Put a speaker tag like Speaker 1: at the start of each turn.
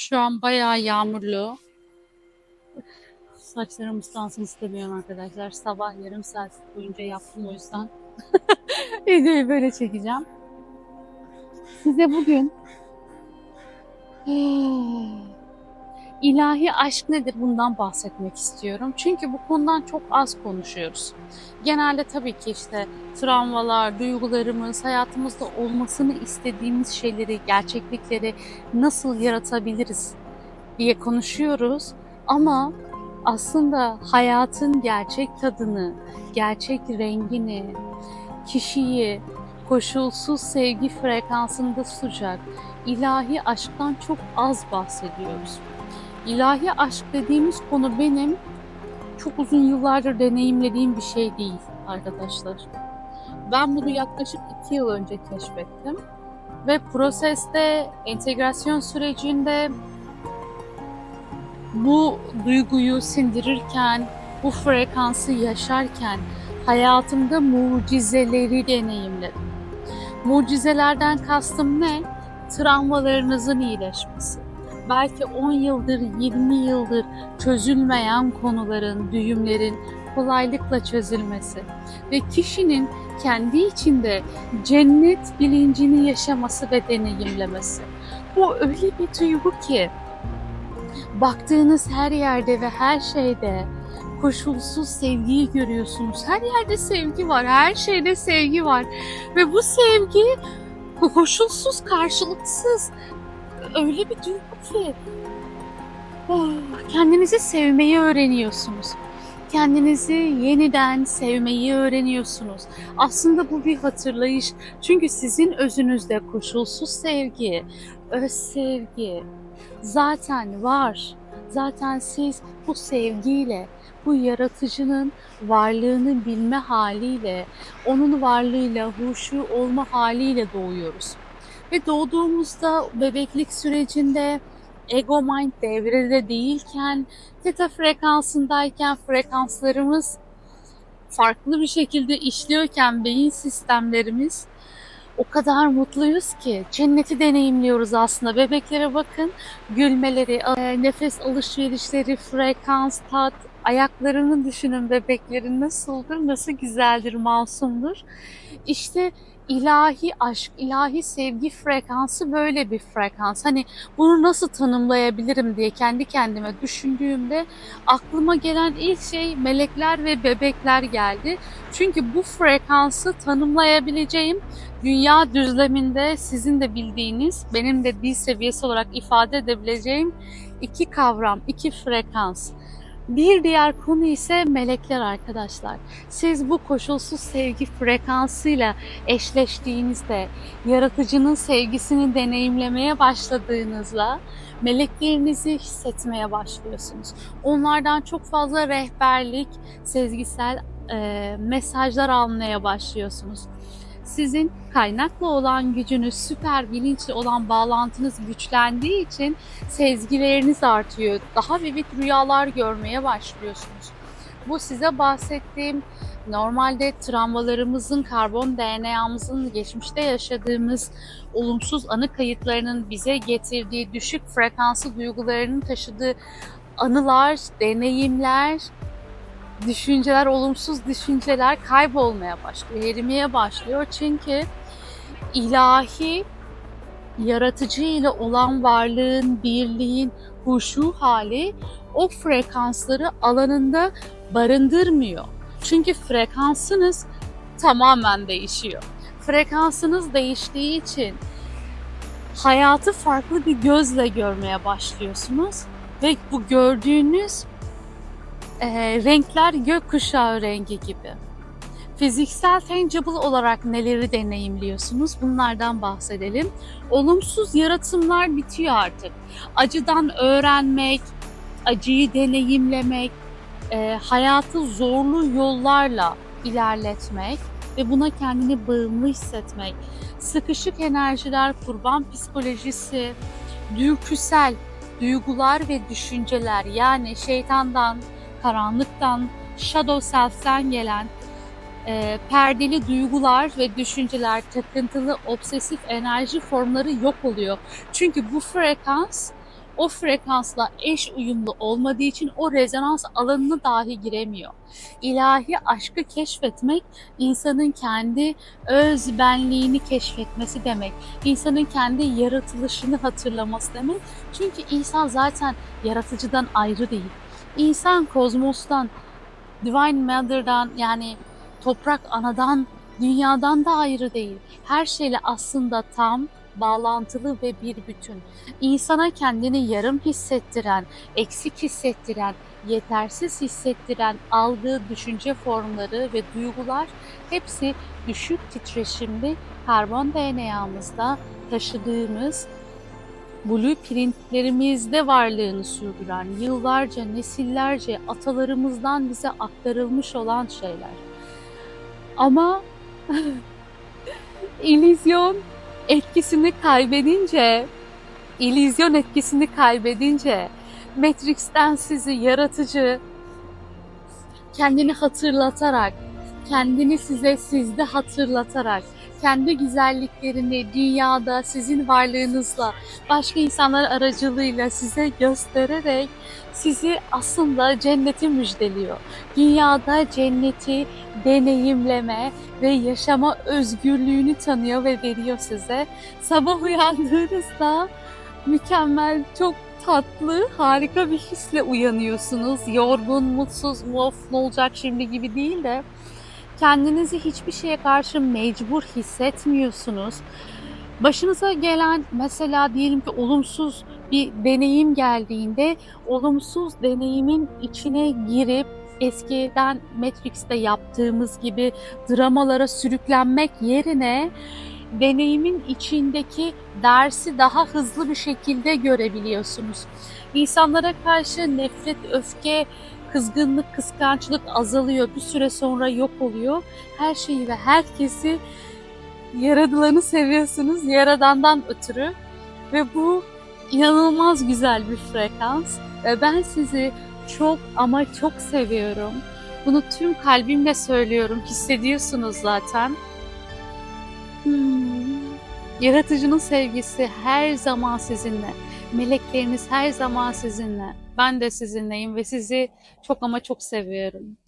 Speaker 1: Şu an bayağı yağmurlu. Saçlarım ıslansın istemiyorum arkadaşlar. Sabah yarım saat boyunca yaptım o yüzden. Videoyu böyle çekeceğim. Size bugün ilahi aşk nedir bundan bahsetmek istiyorum. Çünkü bu konudan çok az konuşuyoruz. Genelde tabii ki işte travmalar, duygularımız, hayatımızda olmasını istediğimiz şeyleri, gerçeklikleri nasıl yaratabiliriz diye konuşuyoruz. Ama aslında hayatın gerçek tadını, gerçek rengini, kişiyi koşulsuz sevgi frekansında tutacak ilahi aşktan çok az bahsediyoruz. İlahi aşk dediğimiz konu benim çok uzun yıllardır deneyimlediğim bir şey değil arkadaşlar. Ben bunu yaklaşık iki yıl önce keşfettim. Ve proseste, entegrasyon sürecinde bu duyguyu sindirirken, bu frekansı yaşarken hayatımda mucizeleri deneyimledim. Mucizelerden kastım ne? Travmalarınızın iyileşmesi. Belki 10 yıldır, 20 yıldır çözülmeyen konuların, düğümlerin kolaylıkla çözülmesi ve kişinin kendi içinde cennet bilincini yaşaması ve deneyimlemesi. Bu öyle bir duygu ki baktığınız her yerde ve her şeyde koşulsuz sevgiyi görüyorsunuz. Her yerde sevgi var, her şeyde sevgi var. Ve bu sevgi koşulsuz, karşılıksız. Öyle bir duygu ki oh, kendinizi sevmeyi öğreniyorsunuz. Kendinizi yeniden sevmeyi öğreniyorsunuz. Aslında bu bir hatırlayış. Çünkü sizin özünüzde koşulsuz sevgi, öz sevgi zaten var. Zaten siz bu sevgiyle, bu yaratıcının varlığını bilme haliyle, onun varlığıyla, huşu olma haliyle doğuyoruz. Ve doğduğumuzda bebeklik sürecinde ego mind devrede değilken, teta frekansındayken frekanslarımız farklı bir şekilde işliyorken beyin sistemlerimiz o kadar mutluyuz ki cenneti deneyimliyoruz aslında. Bebeklere bakın gülmeleri, e, nefes alışverişleri, frekans, tat, ayaklarını düşünün bebeklerin nasıldır, nasıl güzeldir, masumdur. İşte ilahi aşk, ilahi sevgi frekansı böyle bir frekans. Hani bunu nasıl tanımlayabilirim diye kendi kendime düşündüğümde aklıma gelen ilk şey melekler ve bebekler geldi. Çünkü bu frekansı tanımlayabileceğim dünya düzleminde sizin de bildiğiniz, benim de dil seviyesi olarak ifade edebileceğim iki kavram, iki frekans. Bir diğer konu ise melekler arkadaşlar. Siz bu koşulsuz sevgi frekansıyla eşleştiğinizde, yaratıcının sevgisini deneyimlemeye başladığınızda meleklerinizi hissetmeye başlıyorsunuz. Onlardan çok fazla rehberlik, sezgisel e, mesajlar almaya başlıyorsunuz sizin kaynakla olan gücünüz, süper bilinçli olan bağlantınız güçlendiği için sezgileriniz artıyor. Daha vivid rüyalar görmeye başlıyorsunuz. Bu size bahsettiğim normalde travmalarımızın, karbon DNA'mızın geçmişte yaşadığımız olumsuz anı kayıtlarının bize getirdiği düşük frekanslı duygularının taşıdığı anılar, deneyimler, düşünceler, olumsuz düşünceler kaybolmaya başlıyor, erimeye başlıyor. Çünkü ilahi yaratıcı ile olan varlığın, birliğin, huşu hali o frekansları alanında barındırmıyor. Çünkü frekansınız tamamen değişiyor. Frekansınız değiştiği için hayatı farklı bir gözle görmeye başlıyorsunuz ve bu gördüğünüz e, renkler gökkuşağı rengi gibi. Fiziksel tangible olarak neleri deneyimliyorsunuz? Bunlardan bahsedelim. Olumsuz yaratımlar bitiyor artık. Acıdan öğrenmek, acıyı deneyimlemek, e, hayatı zorlu yollarla ilerletmek ve buna kendini bağımlı hissetmek, sıkışık enerjiler, kurban psikolojisi, dürtüsel duygular ve düşünceler yani şeytandan, karanlıktan, shadow self'ten gelen e, perdeli duygular ve düşünceler, takıntılı, obsesif enerji formları yok oluyor. Çünkü bu frekans o frekansla eş uyumlu olmadığı için o rezonans alanına dahi giremiyor. İlahi aşkı keşfetmek insanın kendi öz benliğini keşfetmesi demek. İnsanın kendi yaratılışını hatırlaması demek. Çünkü insan zaten yaratıcıdan ayrı değil. İnsan kozmostan, Divine Mother'dan yani toprak anadan, dünyadan da ayrı değil. Her şeyle aslında tam, bağlantılı ve bir bütün. İnsana kendini yarım hissettiren, eksik hissettiren, yetersiz hissettiren algı, düşünce formları ve duygular hepsi düşük titreşimli karbon DNA'mızda taşıdığımız blueprintlerimizde varlığını sürdüren, yıllarca, nesillerce atalarımızdan bize aktarılmış olan şeyler. Ama illüzyon etkisini kaybedince, illüzyon etkisini kaybedince, Matrix'ten sizi yaratıcı, kendini hatırlatarak, kendini size sizde hatırlatarak, kendi güzelliklerini dünyada sizin varlığınızla, başka insanlar aracılığıyla size göstererek sizi aslında cenneti müjdeliyor. Dünyada cenneti deneyimleme ve yaşama özgürlüğünü tanıyor ve veriyor size. Sabah uyandığınızda mükemmel, çok tatlı, harika bir hisle uyanıyorsunuz. Yorgun, mutsuz, of ne olacak şimdi gibi değil de kendinizi hiçbir şeye karşı mecbur hissetmiyorsunuz. Başınıza gelen mesela diyelim ki olumsuz bir deneyim geldiğinde olumsuz deneyimin içine girip eskiden Matrix'te yaptığımız gibi dramalara sürüklenmek yerine deneyimin içindeki dersi daha hızlı bir şekilde görebiliyorsunuz. İnsanlara karşı nefret, öfke, kızgınlık, kıskançlık azalıyor. Bir süre sonra yok oluyor. Her şeyi ve herkesi yaradılanı seviyorsunuz yaradandan ötürü ve bu inanılmaz güzel bir frekans ve ben sizi çok ama çok seviyorum. Bunu tüm kalbimle söylüyorum. Hissediyorsunuz zaten. Hmm. Yaratıcının sevgisi her zaman sizinle. Melekleriniz her zaman sizinle. Ben de sizinleyim ve sizi çok ama çok seviyorum.